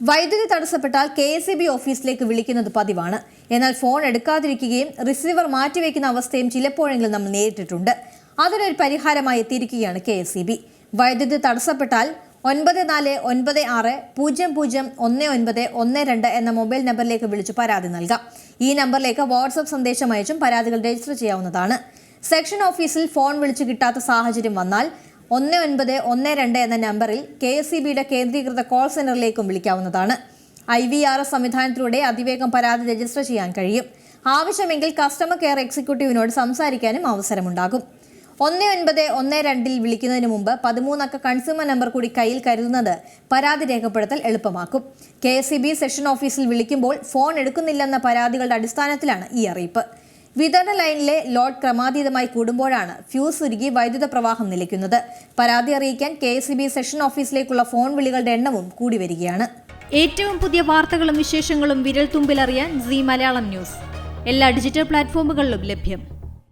വൈദ്യുതി തടസ്സപ്പെട്ടാൽ K S B ഓഫീസിലേക്ക് വിളിക്കുന്നത് പതിവാണ്. എന്നാൽ ഫോൺ എടുക്കാതിരിക്കുകയും റിസീവർ മാറ്റിവെക്കുന്ന അവസ്ഥയും ചിലപ്പോഴെങ്കിലും നമ്മൾ നേരിട്ടിട്ടുണ്ട്. അതിനൊരു പരിഹാരമായി എത്തിയിരിക്കുകയാണ് കെ എസ് ബി. വൈദ്യുതി തടസ്സപ്പെട്ടാൽ ഒൻപത് നാല് ഒൻപത് ആറ് പൂജ്യം പൂജ്യം ഒന്ന് ഒൻപത് ഒന്ന് രണ്ട് എന്ന മൊബൈൽ നമ്പറിലേക്ക് വിളിച്ച് പരാതി നൽകാം. ഈ നമ്പറിലേക്ക് വാട്സപ്പ് സന്ദേശം അയച്ചും പരാതികൾ രജിസ്റ്റർ ചെയ്യാവുന്നതാണ്. സെക്ഷൻ ഓഫീസിൽ ഫോൺ വിളിച്ചു കിട്ടാത്ത സാഹചര്യം വന്നാൽ ഒന്ന് ഒൻപത് ഒന്ന് രണ്ട് എന്ന നമ്പറിൽ കെ എസ് സി ബിയുടെ കേന്ദ്രീകൃത കോൾ സെന്ററിലേക്കും വിളിക്കാവുന്നതാണ്. ഐ വി ആർ എസ് സംവിധാനത്തിലൂടെ അതിവേഗം പരാതി രജിസ്റ്റർ ചെയ്യാൻ കഴിയും. ആവശ്യമെങ്കിൽ കസ്റ്റമർ കെയർ എക്സിക്യൂട്ടീവിനോട് സംസാരിക്കാനും അവസരമുണ്ടാകും. ഒന്ന് ഒൻപത് ഒന്ന് രണ്ടിൽ വിളിക്കുന്നതിന് മുമ്പ് പതിമൂന്നക്ക കൺസ്യൂമർ നമ്പർ കൂടി കയ്യിൽ കരുതുന്നത് പരാതി രേഖപ്പെടുത്തൽ എളുപ്പമാക്കും. കെ എസ് സെഷൻ ഓഫീസിൽ വിളിക്കുമ്പോൾ ഫോൺ എടുക്കുന്നില്ലെന്ന പരാതികളുടെ അടിസ്ഥാനത്തിലാണ് ഈ അറിയിപ്പ്. വിതരണ ലൈനിലെ ലോഡ് ക്രമാതീതമായി കൂടുമ്പോഴാണ് ഫ്യൂസ് ഉരുകി വൈദ്യുത പ്രവാഹം നിലയ്ക്കുന്നത്. പരാതി അറിയിക്കാൻ കെ സെഷൻ ഓഫീസിലേക്കുള്ള ഫോൺ വിളികളുടെ എണ്ണവും കൂടി വരികയാണ്. ഏറ്റവും പുതിയ വാർത്തകളും വിശേഷങ്ങളും വിരൽ തുമ്പിലറിയാൻ സി മലയാളം ന്യൂസ്. എല്ലാ ഡിജിറ്റൽ പ്ലാറ്റ്ഫോമുകളിലും ലഭ്യം.